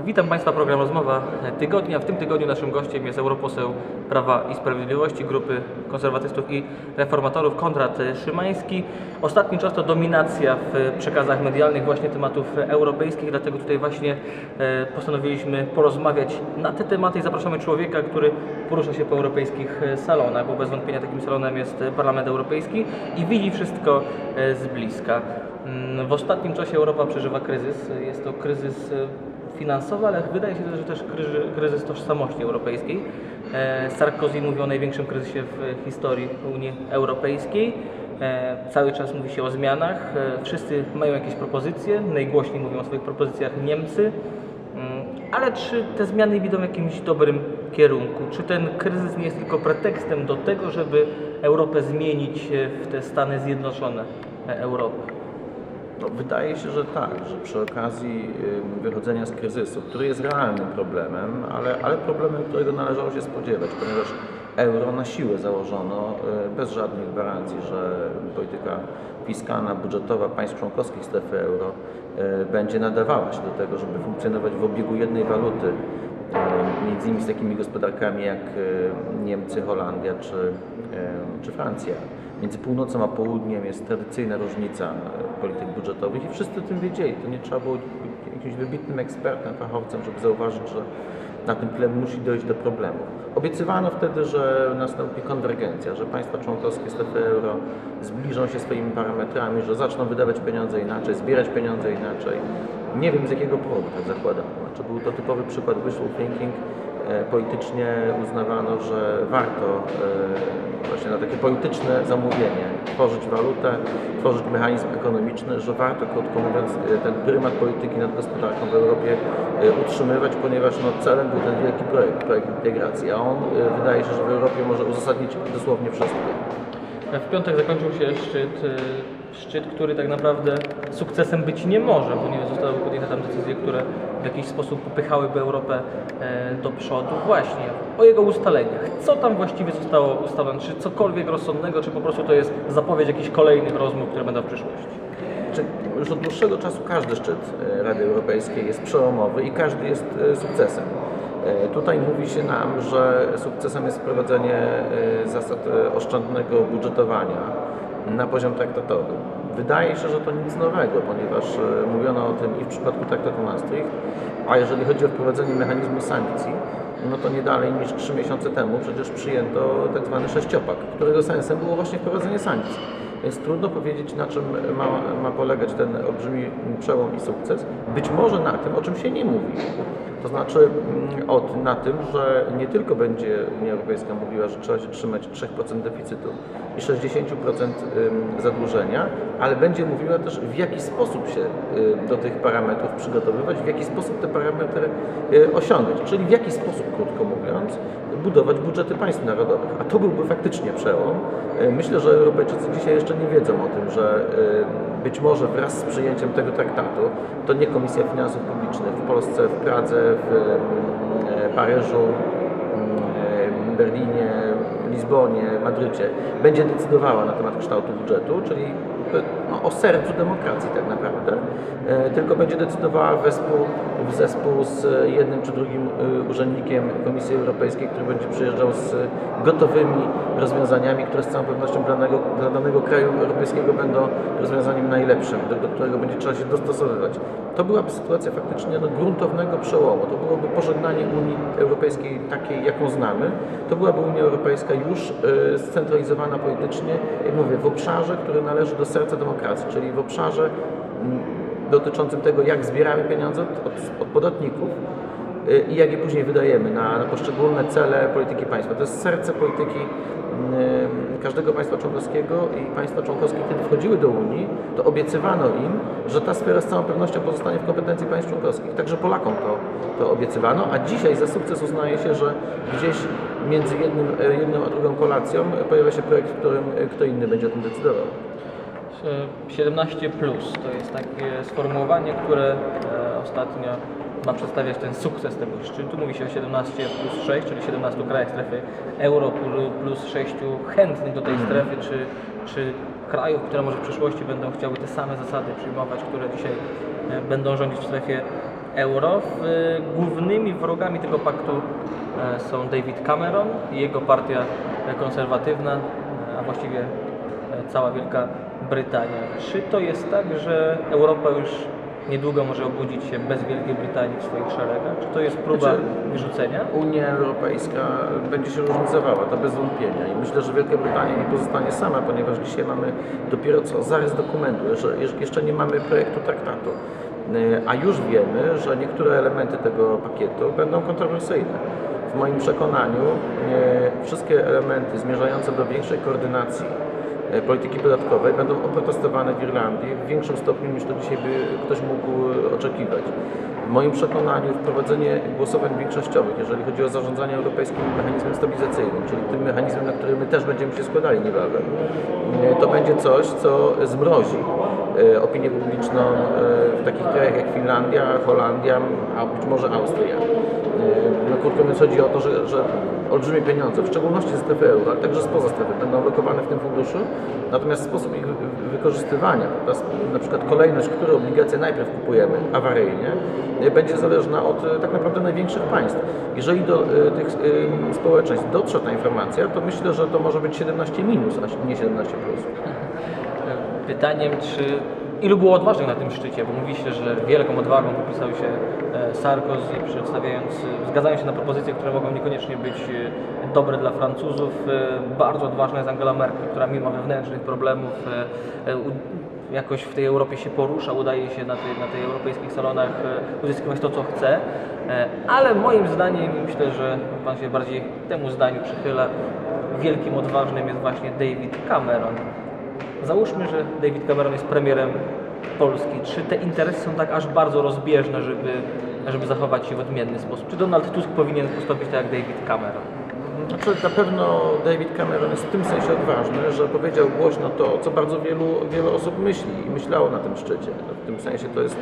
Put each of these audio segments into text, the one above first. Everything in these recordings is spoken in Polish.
Witam Państwa, program Rozmowa Tygodnia. W tym tygodniu naszym gościem jest europoseł Prawa i Sprawiedliwości, grupy konserwatystów i reformatorów Konrad Szymański. Ostatni czas to dominacja w przekazach medialnych właśnie tematów europejskich, dlatego tutaj właśnie e, postanowiliśmy porozmawiać na te tematy i zapraszamy człowieka, który porusza się po europejskich e, salonach, bo bez wątpienia takim salonem jest Parlament Europejski i widzi wszystko e, z bliska. Mm, W ostatnim czasie Europa przeżywa kryzys. Jest to kryzys e, finansowy, ale wydaje się, że też kryzys, kryzys tożsamości europejskiej. E, Sarkozy mówi o największym kryzysie w historii Unii Europejskiej. E, Cały czas mówi się o zmianach. E, Wszyscy mają jakieś propozycje. Najgłośniej mówią o swoich propozycjach Niemcy. Mm, Ale czy te zmiany idą w jakimś dobrym kierunku? Czy ten kryzys nie jest tylko pretekstem do tego, żeby Europę zmienić w te Stany Zjednoczone Europy? No, wydaje się, że tak, że przy okazji wychodzenia z kryzysu, który jest realnym problemem, ale, ale problemem, którego należało się spodziewać, ponieważ euro na siłę założono y, bez żadnych gwarancji, że polityka fiskalna, budżetowa państw członkowskich strefy euro y, będzie nadawała się do tego, żeby funkcjonować w obiegu jednej waluty, y, między innymi z takimi gospodarkami jak Niemcy, Holandia czy, czy Francja. Między północą a południem jest tradycyjna różnica e, polityk budżetowych i wszyscy o tym wiedzieli. To nie trzeba było jakimś wybitnym ekspertem, fachowcem, żeby zauważyć, że na tym tle musi dojść do problemów. Obiecywano wtedy, że nastąpi konwergencja, że państwa członkowskie strefy euro zbliżą się swoimi parametrami, że zaczną wydawać pieniądze inaczej, zbierać pieniądze inaczej. Nie wiem z jakiego powodu tak zakładano. Czy był to typowy przykład wishful thinking, politycznie uznawano, że warto e, właśnie na takie polityczne zamówienie tworzyć walutę, tworzyć mechanizm ekonomiczny, że warto, krótko mówiąc, e, ten prymat polityki nad gospodarką w Europie e, utrzymywać, ponieważ no, celem był ten wielki projekt, projekt integracji, a on e, wydaje się, że w Europie może uzasadnić dosłownie wszystko. W piątek zakończył się szczyt, szczyt, który tak naprawdę sukcesem być nie może, ponieważ zostały podjęte tam decyzje, które w jakiś sposób popychałyby Europę e, do przodu. Właśnie o jego ustaleniach. Co tam właściwie zostało ustalone? Czy cokolwiek rozsądnego, czy po prostu to jest zapowiedź jakichś kolejnych rozmów, które będą w przyszłości? Już od dłuższego czasu każdy szczyt e, Rady Europejskiej jest przełomowy i każdy jest e, sukcesem. Tutaj mówi się nam, że sukcesem jest wprowadzenie zasad oszczędnego budżetowania na poziom traktatowy. Wydaje się, że to nic nowego, ponieważ e, mówiono o tym i w przypadku traktatu Maastricht, a jeżeli chodzi o wprowadzenie mechanizmu sankcji, no to nie dalej niż trzy miesiące temu przecież przyjęto tak zwany sześciopak, którego sensem było właśnie wprowadzenie sankcji. Więc trudno powiedzieć, na czym ma, ma polegać ten olbrzymi przełom i sukces. Być może na tym, o czym się nie mówi. To znaczy mm, od, na tym, że nie tylko będzie Unia Europejska mówiła, że trzeba się trzymać 3% deficytu i 60% ym, zadłużenia, ale będzie mówiła też w jaki sposób się do tych parametrów przygotowywać, w jaki sposób te parametry y, osiągać, czyli w jaki sposób, krótko mówiąc, budować budżety państw narodowych. A to byłby faktycznie przełom. Y, Myślę, że Europejczycy dzisiaj jeszcze nie wiedzą o tym, że y, być może wraz z przyjęciem tego traktatu, to nie Komisja Finansów Publicznych w Polsce, w Pradze, w y, Paryżu, y, Berlinie, Lizbonie, Madrycie będzie decydowała na temat kształtu budżetu, czyli no, o sercu demokracji tak naprawdę, e, tylko będzie decydowała wespół, w zespół z jednym czy drugim y, urzędnikiem Komisji Europejskiej, który będzie przyjeżdżał z gotowymi rozwiązaniami, które z całą pewnością dla danego, dla danego kraju europejskiego będą rozwiązaniem najlepszym, do, do którego będzie trzeba się dostosowywać. To byłaby sytuacja faktycznie no, gruntownego przełomu. To byłoby pożegnanie Unii Europejskiej takiej, jaką znamy. To byłaby Unia Europejska już y, scentralizowana politycznie, jak mówię, w obszarze, który należy do serca demokracji, czyli w obszarze mm, dotyczącym tego, jak zbieramy pieniądze od, od, od podatników y, i jak je później wydajemy na, na poszczególne cele polityki państwa. To jest serce polityki y, każdego państwa członkowskiego i państwa członkowskie, kiedy wchodziły do Unii, to obiecywano im, że ta sfera z całą pewnością pozostanie w kompetencji państw członkowskich. Także Polakom to, to obiecywano, a dzisiaj za sukces uznaje się, że gdzieś między jednym, e, jedną a drugą kolacją pojawia się projekt, w którym e, kto inny będzie o tym decydował. 17 plus to jest takie sformułowanie, które e, ostatnio ma przedstawiać ten sukces tego szczytu. Mówi się o 17 plus 6, czyli 17 krajach strefy euro plu- plus 6 chętnych do tej strefy, czy, czy krajów, które może w przyszłości będą chciały te same zasady przyjmować, które dzisiaj e, będą rządzić w strefie euro. Głównymi wrogami tego paktu e, są David Cameron i jego partia e, konserwatywna, e, a właściwie e, cała Wielka Brytania. Czy to jest tak, że Europa już niedługo może obudzić się bez Wielkiej Brytanii w swoich szeregach? Czy to jest próba Znaczy- wyrzucenia? Unia Europejska będzie się różnicowała, to bez wątpienia. I myślę, że Wielka Brytania nie pozostanie sama, ponieważ dzisiaj mamy dopiero co zarys dokumentu, jeszcze, jeszcze nie mamy projektu traktatu. Y, A już wiemy, że niektóre elementy tego pakietu będą kontrowersyjne. W moim przekonaniu y, wszystkie elementy zmierzające do większej koordynacji e, polityki podatkowej będą oprotestowane w Irlandii w większym stopniu niż to dzisiaj by ktoś mógł e, oczekiwać. W moim przekonaniu wprowadzenie głosowań większościowych, jeżeli chodzi o zarządzanie europejskim mechanizmem stabilizacyjnym, czyli tym mechanizmem, na który my też będziemy się składali niebawem, e, to będzie coś, co zmrozi e, opinię publiczną e, w takich krajach jak Finlandia, Holandia, a być może Austria. Krótko mówiąc chodzi o to, że, że olbrzymie pieniądze, w szczególności ze strefy euro, ale także spoza strefy, będą lokowane w tym funduszu, natomiast sposób ich wy- wy- wykorzystywania, na przykład kolejność, które obligacje najpierw kupujemy awaryjnie, e, będzie zależna od e, tak naprawdę największych państw. Jeżeli do e, tych społeczeństw dotrze ta informacja, to myślę, że to może być 17 minus, a nie 17 plus. Pytaniem, czy ilu było odważnych na tym szczycie, bo mówi się, że wielką odwagą popisał się e, Sarkozy, przedstawiając, e, zgadzając się na propozycje, które mogą niekoniecznie być e, dobre dla Francuzów. Bardzo odważna jest Angela Merkel, która mimo wewnętrznych problemów jakoś w tej Europie się porusza, udaje się na, na tych europejskich salonach uzyskiwać to, co chce. Ale moim zdaniem, myślę, że Pan się bardziej temu zdaniu przychyla, wielkim odważnym jest właśnie David Cameron. Załóżmy, że David Cameron jest premierem Polski. Czy te interesy są tak aż bardzo rozbieżne, żeby, żeby zachować się w odmienny sposób? Czy Donald Tusk powinien postąpić tak jak David Cameron? Znaczy, na pewno David Cameron jest w tym sensie odważny, że powiedział głośno to, co bardzo wielu, wielu osób myśli i myślało na tym szczycie. W tym sensie to jest,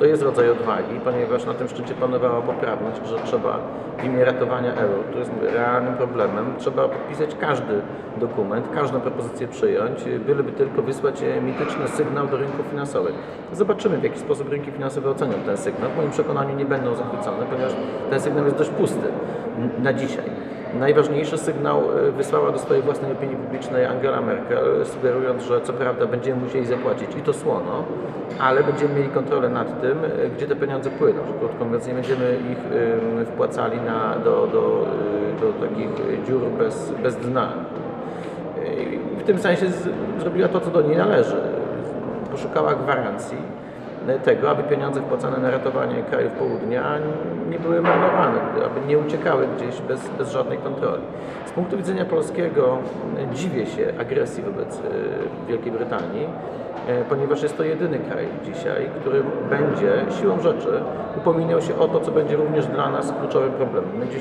to jest rodzaj odwagi, ponieważ na tym szczycie panowała poprawność, że trzeba w imię ratowania euro, który jest realnym problemem, trzeba podpisać każdy dokument, każdą propozycję przyjąć, byleby tylko wysłać mityczny sygnał do rynków finansowych. Zobaczymy, w jaki sposób rynki finansowe ocenią ten sygnał. W moim przekonaniu nie będą zachwycone, ponieważ ten sygnał jest dość pusty na dzisiaj. Najważniejszy sygnał e, wysłała do swojej własnej opinii publicznej Angela Merkel, sugerując, że co prawda będziemy musieli zapłacić i to słono, ale będziemy mieli kontrolę nad tym, e, gdzie te pieniądze płyną. Że krótko mówiąc, nie będziemy ich wpłacali na, do, do, e, do takich dziur bez, bez dna. E, W tym sensie z, zrobiła to, co do niej należy. Poszukała gwarancji tego, aby pieniądze wpłacane na ratowanie krajów południa nie były marnowane, aby nie uciekały gdzieś bez, bez żadnej kontroli. Z punktu widzenia polskiego e, dziwię się agresji wobec e, Wielkiej Brytanii, e, ponieważ jest to jedyny kraj dzisiaj, który będzie siłą rzeczy upominał się o to, co będzie również dla nas kluczowym problemem.